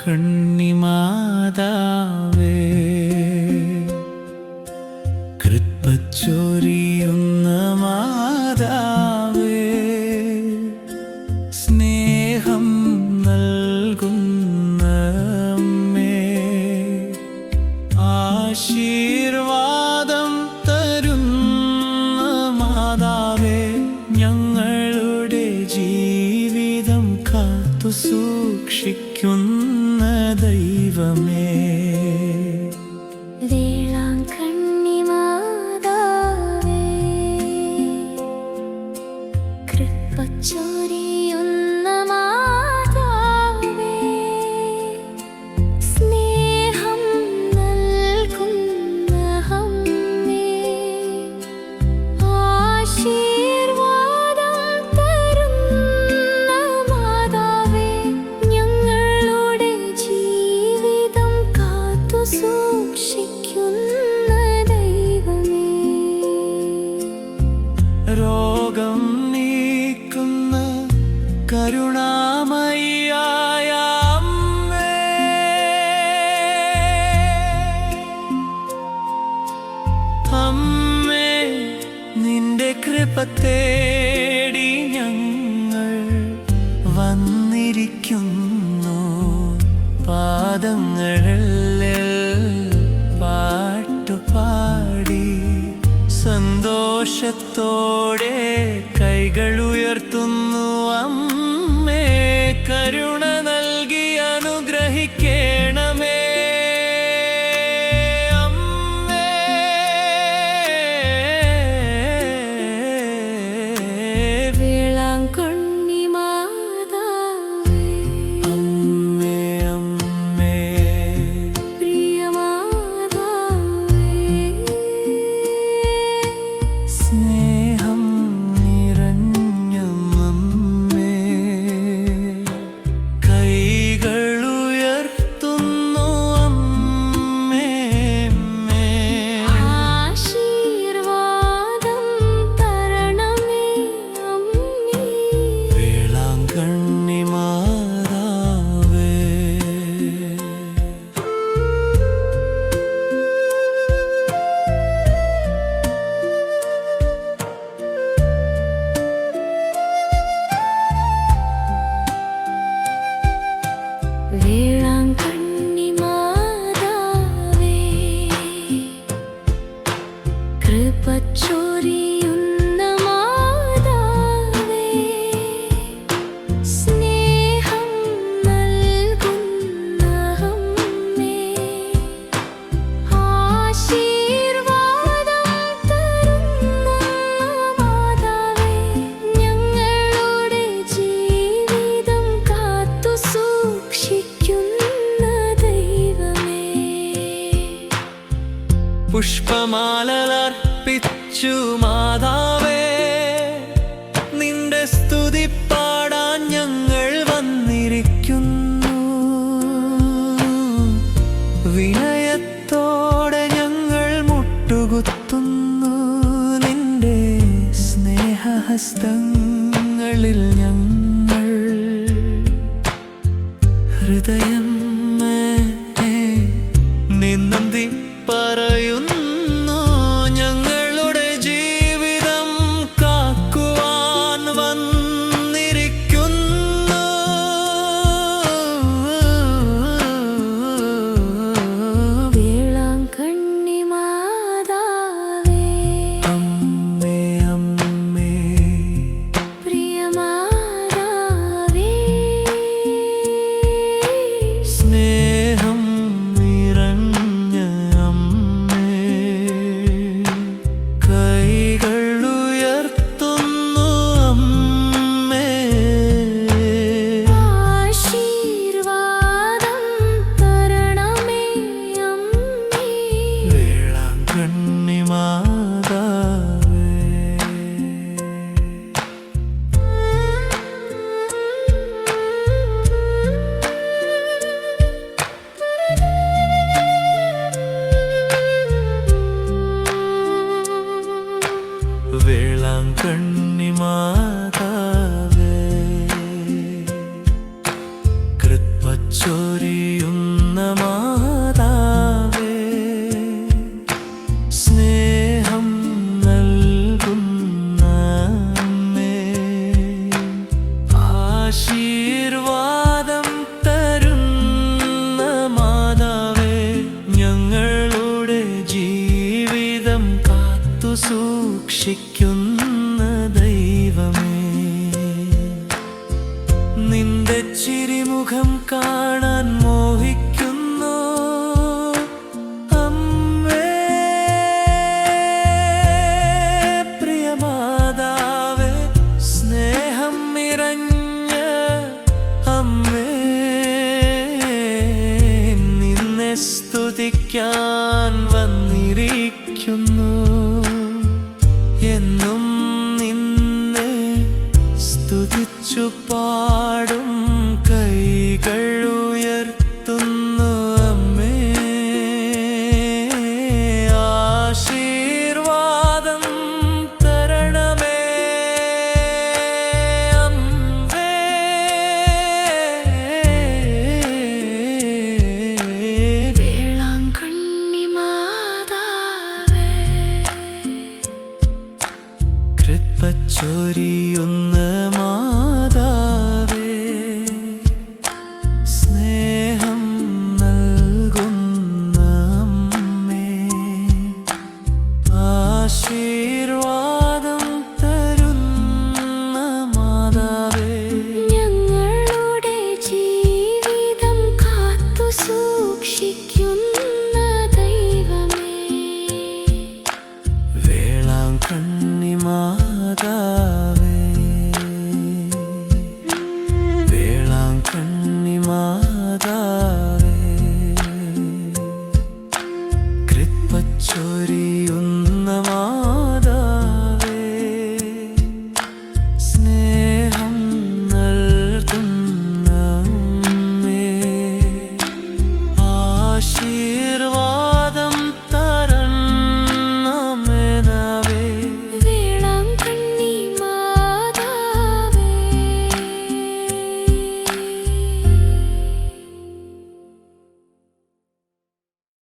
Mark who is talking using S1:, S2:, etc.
S1: കണ്ണിമാതാവേ കൃപച്ചൊരിയുന്ന മാതാവേ സ്നേഹം നൽകുന്ന മേ ആശീർവാദം തരുന്ന മാതാവേ ഞങ്ങളുടെ ജീവിതം കാത്തു സൂക്ഷിക്കുന്നു deriva-me. ഇരിക്കുന്നു പാദങ്ങളിൽ പാട്ടുപാടി. സന്തോഷത്തോടെ കൈകൾ ഉയർത്തുന്നു അമ്മേ. കരുണ നൽകി അനുഗ്രഹിക്കേ. സ്തുതി പാടാൻ ഞങ്ങൾ വന്നിരിക്കുന്നു. വിനയത്തോടെ ഞങ്ങൾ മുട്ടുകുത്തുന്നു. നിന്റെ സ്നേഹഹസ്തങ്ങളിൽ ഞങ്ങൾ ഹൃദയം வேளாங்கண்ணிமா സൂക്ഷിക്കുന്ന ദൈവമേ. നിന്റെ ചിരിമുഖം കാണാൻ
S2: നിറച്ചൊരിയുന്ന മാതാവേ
S1: സ്നേഹം നൽകുന്ന അമ്മേ ആശീ 주